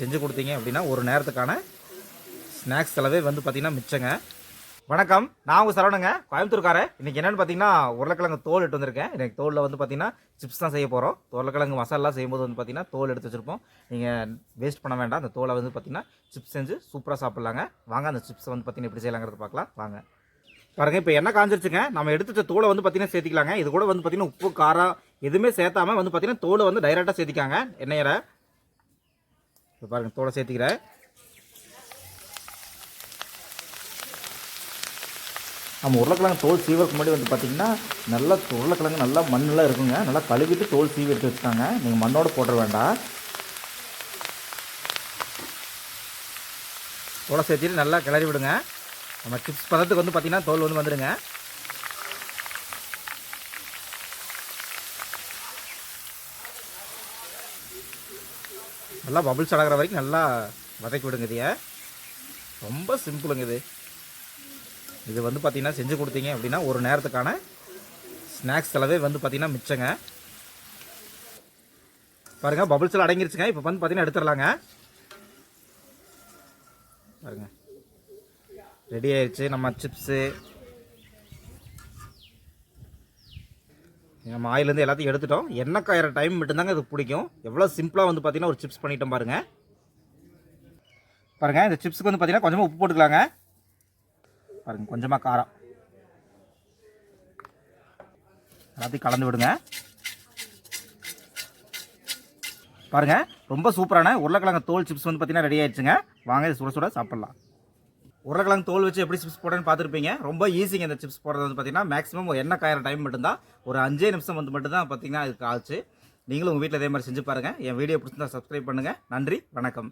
செஞ்சு கொடுத்தீங்க அப்படின்னா ஒரு நேரத்துக்கான ஸ்நாக்ஸ் செலவே வந்து பார்த்தீங்கன்னா மிச்சங்க. வணக்கம். நான் உங்கள் சரவணங்க. கோயம்புத்தூர்காரன் இன்றைக்கி என்னென்னு பார்த்தீங்கன்னா உருளைக்கிழங்கு தோல் எடுத்து வந்திருக்கேன். எனக்கு தோலில் வந்து பார்த்தீங்கன்னா சிப்ஸ் தான் செய்ய போகிறோம் உருளைக்கிழங்கு மசாலா செய்யும்போது வந்து பார்த்தீங்கன்னா தோல் எடுத்து வச்சுருப்போம். நீங்கள் வேஸ்ட் பண்ண வேண்டாம். அந்த தோலை வந்து பார்த்தீங்கன்னா சிப்ஸ் செஞ்சு சூப்பராக சாப்பிட்லாங்க. வாங்க அந்த சிப்ஸை வந்து பார்த்தீங்கன்னா எப்படி செய்யலாங்கிறது பார்க்கலாம். வாங்க. பாருங்க இப்போ என்ன காஞ்சிருச்சுங்க. நம்ம எடுத்து வச்ச தோலை வந்து பார்த்தீங்கன்னா சேர்த்திக்கலாங்க. இது கூட வந்து பார்த்தீங்கன்னா உப்பு காரம் எதுவுமே சேர்த்தாமல் வந்து பார்த்தீங்கன்னா தோலை வந்து டைரெக்டாக சேர்த்திக்காங்க. எண்ணெயரை இப்போ பாருங்கள் தோலை சேர்த்துக்கிறேன். நம்ம உருளைக்கிழங்கு தோல் சீவருக்கு முன்னாடி வந்து பார்த்தீங்கன்னா நல்லா உருளைக்கிழங்கு நல்லா மண்ணெலாம் இருக்குங்க. நல்லா கழுவிட்டு தோல் சீவி எடுத்து வச்சுட்டாங்க. நீங்கள் மண்ணோடு போட்டுற வேண்டாம். தோலை சேர்த்துட்டு நல்லா கிளறி விடுங்க. நம்ம சிப்ஸ் பதத்துக்கு வந்து பார்த்திங்கன்னா தோல் வந்து வந்துடுங்க நல்லா பபுள்ஸ் அடகிற வரைக்கும் நல்லா வதக்கி விடுங்க இதைய ரொம்ப சிம்பிளுங்க இது இது வந்து பார்த்திங்கன்னா செஞ்சு கொடுத்தீங்க அப்படின்னா ஒரு நேரத்துக்கான ஸ்நாக்ஸ் செலவே வந்து பார்த்தீங்கன்னா மிச்சங்க. பாருங்க பபுள்ஸில் எல்லாம் அடங்கிருச்சுங்க. இப்போ வந்து பார்த்தீங்கன்னா எடுத்துடலாங்க. பாருங்க. ரெடி ஆயிடுச்சு நம்ம சிப்ஸு நம்ம ஆயிலேருந்து எல்லாத்தையும் எடுத்துட்டோம். எண்ணெய் காயிற டைம் மட்டும்தாங்க இது பிடிக்கும். எவ்வளோ சிம்பிளாக வந்து பார்த்தீங்கன்னா ஒரு சிப்ஸ் பண்ணிட்டோம் பாருங்க. பாருங்கள் இந்த சிப்ஸுக்கு வந்து பார்த்தீங்கன்னா கொஞ்சமாக உப்பு போட்டுக்கலாங்க. பாருங்க கொஞ்சமாக காரம். எல்லாத்தையும் கலந்து விடுங்க. பாருங்கள் ரொம்ப சூப்பரான உருளைக்கிழங்கு தோல் சிப்ஸ் வந்து பார்த்தீங்கன்னா ரெடி ஆயிடுச்சுங்க. வாங்க இது சுட சுட சாப்பிட்லாம். உருளைக்கிழங்கு தோல் வச்சு எப்படி சிப்ஸ் போடுறேன்னு பார்த்துருப்பீங்க. ரொம்ப ஈஸிங்க இந்த சிப்ஸ் போடுறது வந்து பார்த்தீங்கன்னா மேக்ஸிமம் எண்ணெய் காயிற டைம் மட்டும்தான். ஒரு அஞ்சே நிமிஷம் வந்து மட்டும்தான் பார்த்தீங்கன்னா இதுக்கு ஆச்சு. நீங்களும் உங்கள் வீட்டில் இதே மாதிரி செஞ்சு பாருங்கள் என் வீடியோ பிடிச்சிருந்தா சப்ஸ்கிரைப் பண்ணுங்கள் நன்றி வணக்கம்.